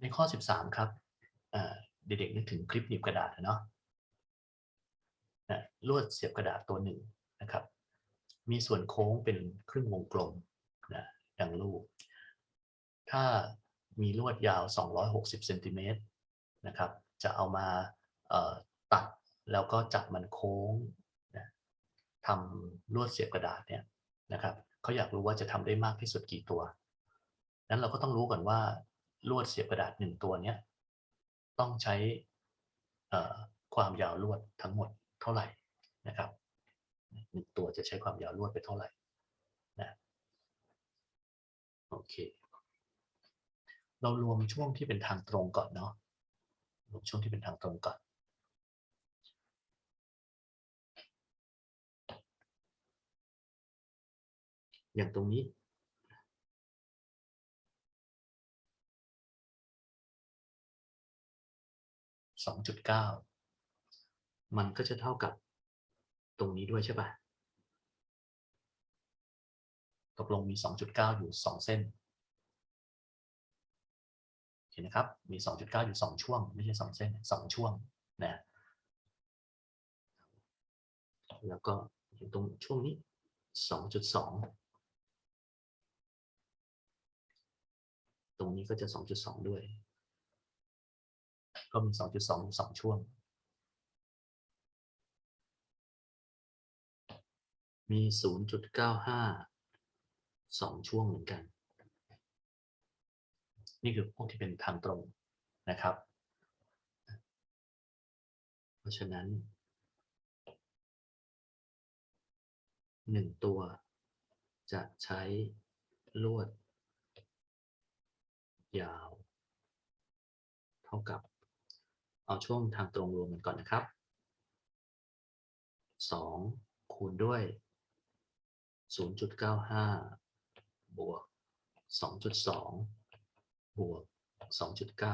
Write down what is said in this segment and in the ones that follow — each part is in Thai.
ในข้อ 13 ครับเด็กๆนึกถึงคลิปหนีบกระดาษนะเนาะนะลวดเสียบกระดาษตัวหนึ่งนะครับ มีส่วนโค้งเป็นครึ่งวงกลมนะดังรูป ถ้ามีลวดยาว 260เซนติเมตรนะครับ จะเอามาตัดแล้วก็จับมันโค้งนะทำลวดเสียบกระดาษเนี่ยนะครับเขาอยากรู้ว่าจะทำได้มากที่สุดกี่ตัว นั้นเราก็ต้องรู้ก่อนว่า ลวดเสียบกระดาษหนึ่งตัวเนี้ยต้องใช้ความยาวลวดทั้งหมดเท่าไหร่นะครับหนึ่งตัวจะใช้ความยาวลวดไปเท่าไหร่นะโอเค เรารวมช่วงที่เป็นทางตรงก่อนเนาะรวมช่วงที่เป็นทางตรงก่อนอย่างตรงนี้ สองจุดเก้ามันก็จะเท่ากับตรงนี้ด้วยใช่ปะตกลงมีสองจุดเก้าอยู่สองเส้นเห็นนะครับ มีสองจุดเก้าอยู่สองช่วง ไม่ใช่สองเส้นสองช่วงนะแล้วก็อยู่ตรงช่วงนี้สองจุดสองตรงนี้ก็จะสองจุดสองด้วย ก็มี 2.2 2 ช่วง มี 0.95 2 ช่วงเหมือนกัน นี่คือพวกที่เป็นทางตรงนะครับ เพราะฉะนั้น 1 ตัวจะใช้ลวด ยาว เท่ากับ เอาช่วงทางตรงรวมกันก่อนนะครับ 2 คูณด้วย 0.95 บวก 2.2 บวก 2.9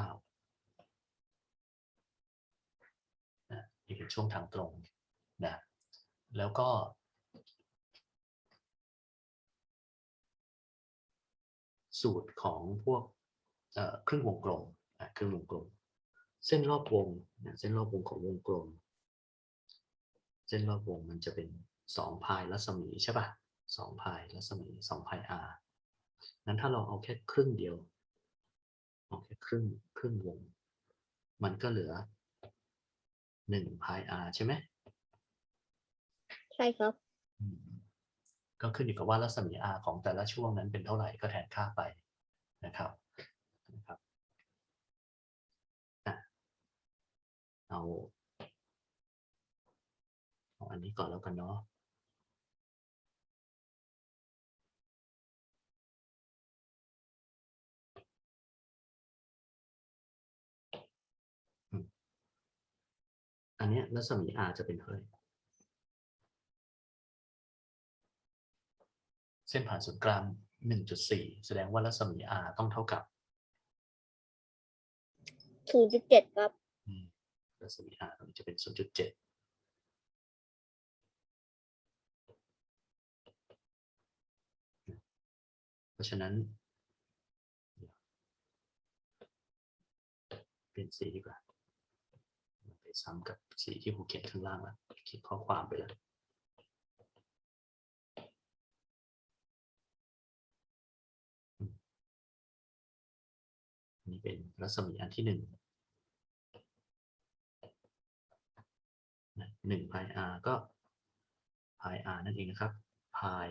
นะนี่คือช่วงทางตรงนะแล้วก็ สูตรของพวกเครึ่งวงกลมอะครึ่งวงกลม เส้นรอบวงนะเส้นรอบวงของวงกลม เส้นรอบวงมันจะเป็นสองพายรัศมีใช่ปะสองพายรัศมีสองพาย r นั้นถ้าเราเอาแค่ครึ่งเดียวเอาแค่ครึ่งครึ่งวง มันก็เหลือหนึ่งพาย r ใช่ไหมใช่ครับอืมก็ขึ้นอยู่กับว่ารัศมี r ของแต่ละช่วงนั้นเป็นเท่าไหร่ก็แทนค่าไปนะครับนะครับอะ เอาเอาอันนี้ก่อนแล้วกันเนาะอันเนี้ยรัศมี r จะเป็นเท่าไหร่เส้นผ่านศูนย์กลาง1.4 แสดงว่ารัศมี r ต้องเท่ากับศูนย์จุดเจ็ดครับ รัศมี r ตรงนี้จะเป็น 0.7เพราะฉะนั้น เปลี่ยนสีดีกว่าไปซ้ำกับสีที่ผมเขียนข้างล่างแล้วเขียนข้อความไปแล้วนนี้เป็นรัศมีอันที่หนึ่ง หนึ่งพาย r ก็พาย r นั่นเองนะครับพาย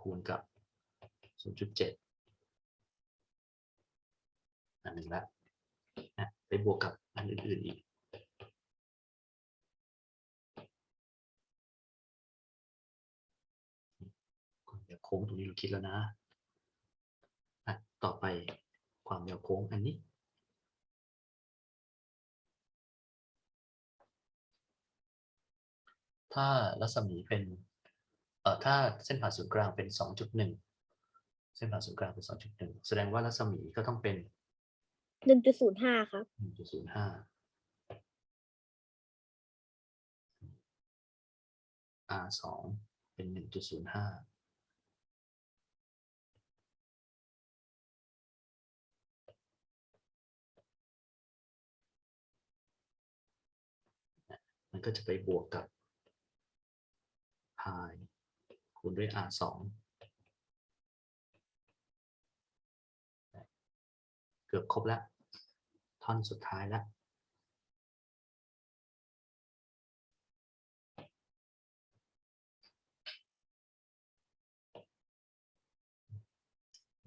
คูณกับ 0.7 อันหนึ่งละนะไปบวกกับอันอื่น ๆ อีกความยวโค้งตรงนี้เราคิดแล้วนะอะต่อไปความยาวโค้งอันนี้ ถ้ารัศมีเป็นเอ่อถ้าเส้นผ่าศูนย์กลางเป็น 2.1 เส้นผ่าศูนย์กลางเป็น 2.1 แสดงว่ารัศมีก็ต้องเป็น หนึ่งจุดศูนย์ห้าครับ 1.05 r 2เป็น 1.05 มันก็จะไปบวกกับ pi คูณด้วย r สองเกือบครบแล้ว ท่อนสุดท้ายแล้ว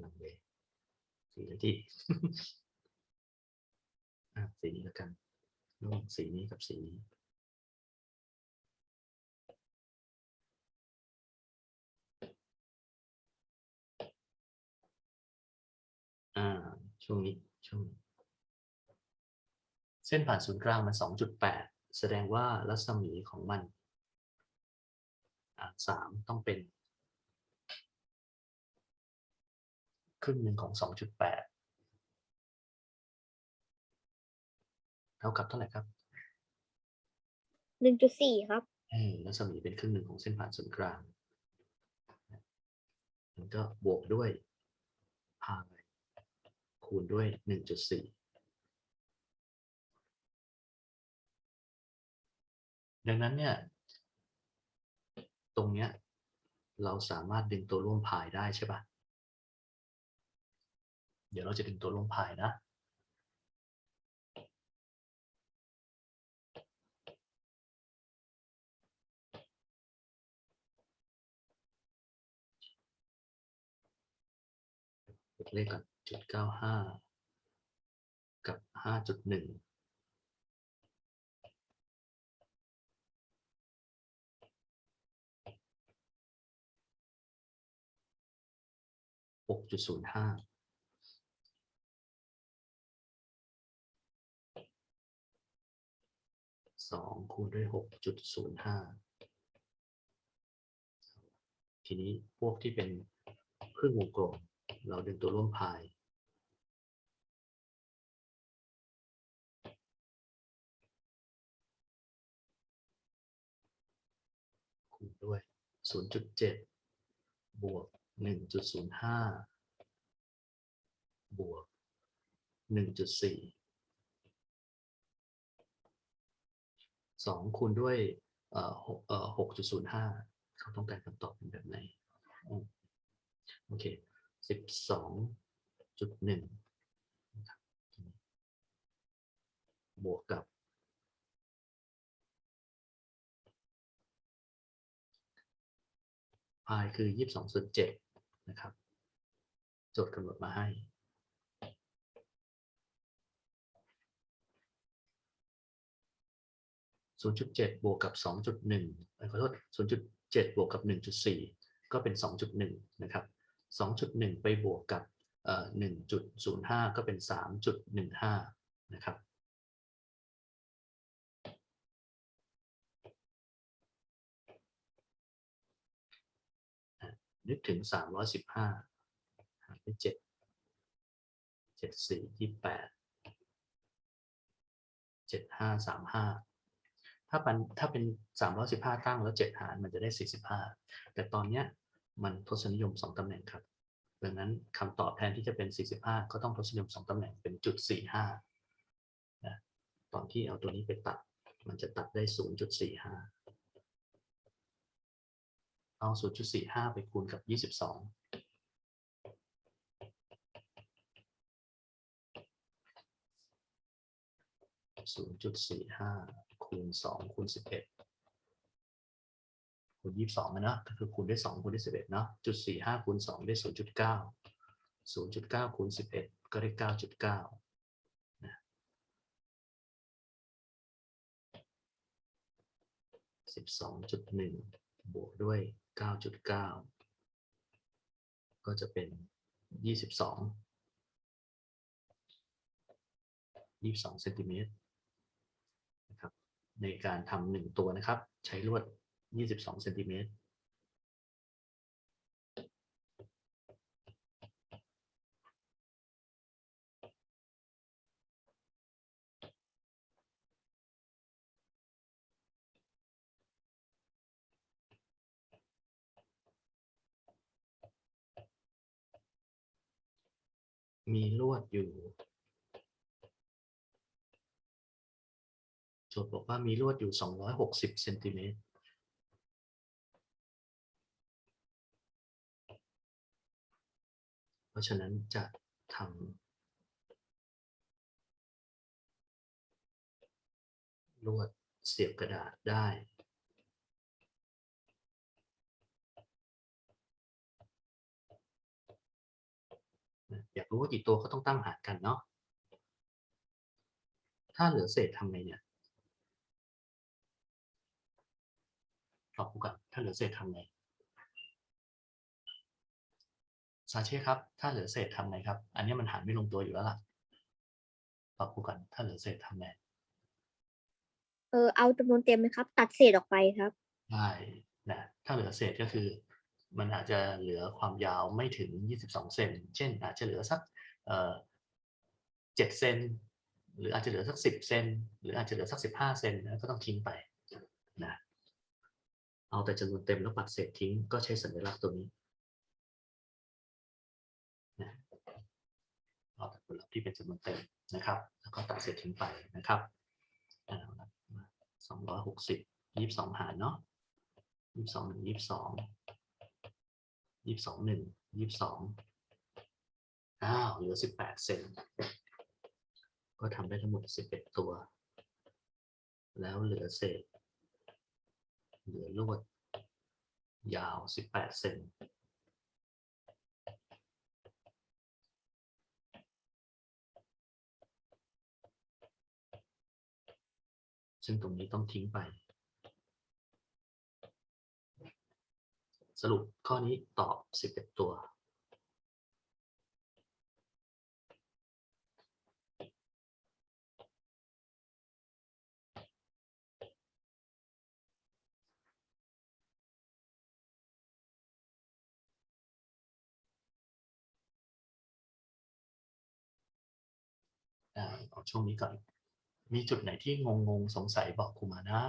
ลังเลสีนาทีอะสีนี้แล้วกันระหว่างสีนี้กับสีนี้ อ่าช่วงนี้ช่วงนี้ เส้นผ่านศูนย์กลางมันสองจุดแปดแสดงว่ารัศมีของมันอ่าสามต้องเป็น ครึ่งหนึ่งของสองจุดแปดเท่ากับเท่าไหร่ครับหนึ่งจุดสี่ครับเออรัศมีเป็นครึ่งหนึ่งของเส้นผ่านศูนย์กลาง มันก็บวกด้วย pi คูณด้วยหนึ่งจุดสี่ดังนั้นเนี่ย ตรงเนี้ยเราสามารถดึงตัวร่วมพายได้ใช่ปะเดี๋ยวเราจะดึงตัวร่วมพายนะ เลขก่อน จุดเก้าห้ากับห้าจุดหนึ่งหกจุดศูนย์ห้าสองคูณด้วยหกจุดศูนย์ห้าทีนี้พวกที่เป็นครึ่งวงกลม เราดึงตัวร่วมพาย คูณด้วย 0.7 บวก 1.05 บวก 1.4 2 คูณด้วยเอ่อหกเอ่อ6.05เขาต้องการคำตอบเป็นแบบไหน โอเคสิบสองจุดหนึ่งบวกกับ พายคือยี่สิบสองส่วนเจ็ดนะครับโจทย์กำหนดมาให้ศูนย์จุดเจ็ดบวกกับสองจุดหนึ่งขอโทษศูนย์จุดเจ็ดบวกกับหนึ่งจุดสี่ก็เป็นสองจุดหนึ่งนะครับสองจุดหนึ่งไปบวกกับหนึ่งจุดศูนย์ห้าก็เป็นสามจุดหนึ่งห้านะครับ นึกถึงสามร้อยสิบห้าหารด้วยเจ็ดเจ็ดสี่ยี่แปดเจ็ดห้าสามห้าถ้าเป็นถ้าเป็นสามร้อยสิบห้าตั้งแล้วเจ็ดหารมันจะได้สี่สิบห้าแต่ตอนเนี้ยมันทศนิยมสองตำแหน่งครับดังนั้นคำตอบแทนที่จะเป็น 45 ก็ต้องทศนิยมสองตำแหน่งเป็นจุด45นะตอนที่เอาตัวนี้ไปตัด มันจะตัดได้ 0.45 เอา 0.45 ไปคูณกับ 22 0.45คูณ2คูณ11คูณยี่สิบสองนะก็คือคูณได้สองคูณได้สิบเอ็ดเนาะจุดสี่ห้าคูณสองได้ศูนย์จุดเก้าศูนย์จุดเก้าคูณสิบเอ็ดก็ได้เก้าจุดเก้าสิบสองจุดหนึ่งบวกด้วย เก้าจุดเก้าก็จะเป็นยี่สิบสองยี่สิบสองเซนติเมตรนะครับในการทำหนึ่งตัวนะครับ ใช้ลวด 22เซนติเมตร มีลวดอยู่ โจทย์บอกว่ามีลวดอยู่ 260เซนติเมตรเพราะฉะนั้นจะทำลวดเสียบกระดาษได้ อยากรู้ว่ากี่ตัวก็ต้องตั้งหารกันเนาะถ้าเหลือเศษทำไงเนี่ยตอบกูก่อนถ้าเหลือเศษทำไงซาเช่ครับ ถ้าเหลือเศษทำไงครับ อันนี้มันหารไม่ลงตัวอยู่แล้วล่ะตอบกูก่อนถ้าเหลือเศษทำไงเออเอาจำนวนเต็มไหมครับ ตัดเศษออกไปครับได้นะถ้าเหลือเศษก็คือ มันอาจจะเหลือความยาวไม่ถึง 22 เซน เช่น อาจจะเหลือสักเอ่อ7เซน หรืออาจจะเหลือสัก 10 เซน หรืออาจจะเหลือสัก 15 เซนนะก็ต้องทิ้งไปนะเอาแต่จำนวนเต็มแล้วปัดเศษทิ้งก็ใช้สัญลักษณ์ตัวนี้นะเอาแต่ผลลัพธ์ที่เป็นจำนวนเต็มนะครับ แล้วก็ตัดเศษทิ้งไปนะครับสองร้อยหกสิบยี่สิบสองหารเนาะยี่สิบสองหนึ่งยี่สิบสอง ยี่สิบสองหนึ่งยี่สิบสองอ้าวเหลือสิบแปดเซนก็ทำได้ทั้งหมดสิบเอ็ดตัว แล้วเหลือเศษ เหลือลวด ยาว18เซนซึ่งตรงนี้ต้องทิ้งไป สรุปข้อนี้ตอบ 11 ตัว เอาช่วงนี้ก่อน มีจุดไหนที่งงงสงสัยบอกครูมานะ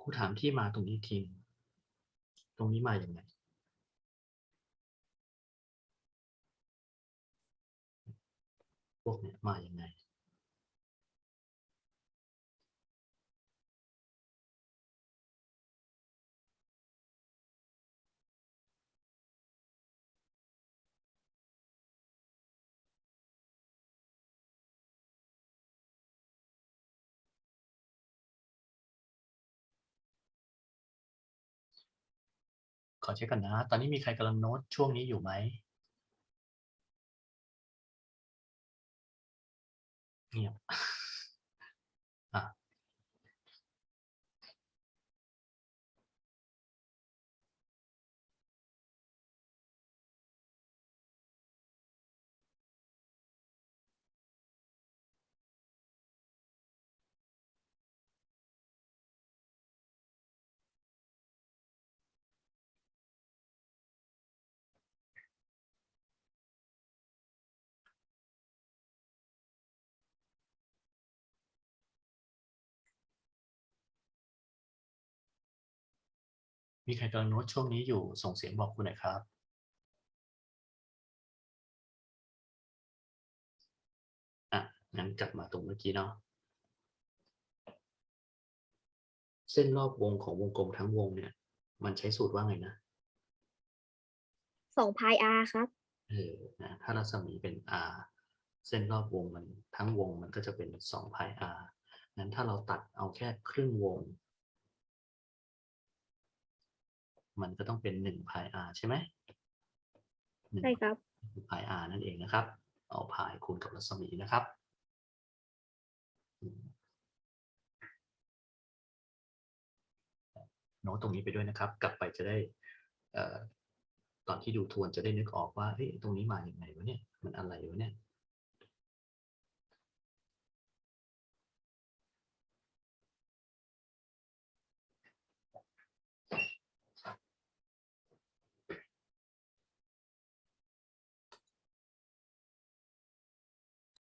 ครูถามที่มาตรงนี้ทีมตรงนี้มาอย่างไงพวกเนี้ยมาอย่างไง ขอเช็คกันนะ ตอนนี้มีใครกำลังโน้ตช่วงนี้อยู่ไหมเงียบ มีใครกำลังโน้ตช่วงนี้อยู่ส่งเสียงบอกคุณหน่อยครับ อะ งั้นกลับมาตรงเมื่อกี้เนาะ เส้นรอบวงของวงกลมทั้งวงเนี่ย มันใช้สูตรว่าไงนะสองพายอาครับ เออ นะ ถ้ารัศมีเป็น r เส้นรอบวงมันทั้งวงมันก็จะเป็น2 pi r งั้นถ้าเราตัดเอาแค่ครึ่งวง มันก็ต้องเป็น1 pi r ใช่ไหมหนึ่งใช่ครับคือพาย r นั่นเองนะครับ เอาพายคูณกับรัศมีนะครับอืมโน้ตตรงนี้ไปด้วยนะครับ กลับไปจะได้เอ่อตอนที่ดูทวนจะได้นึกออกว่าเฮ้ยตรงนี้มาอย่างไงวะเนี่ย มันอะไรวะเนี่ย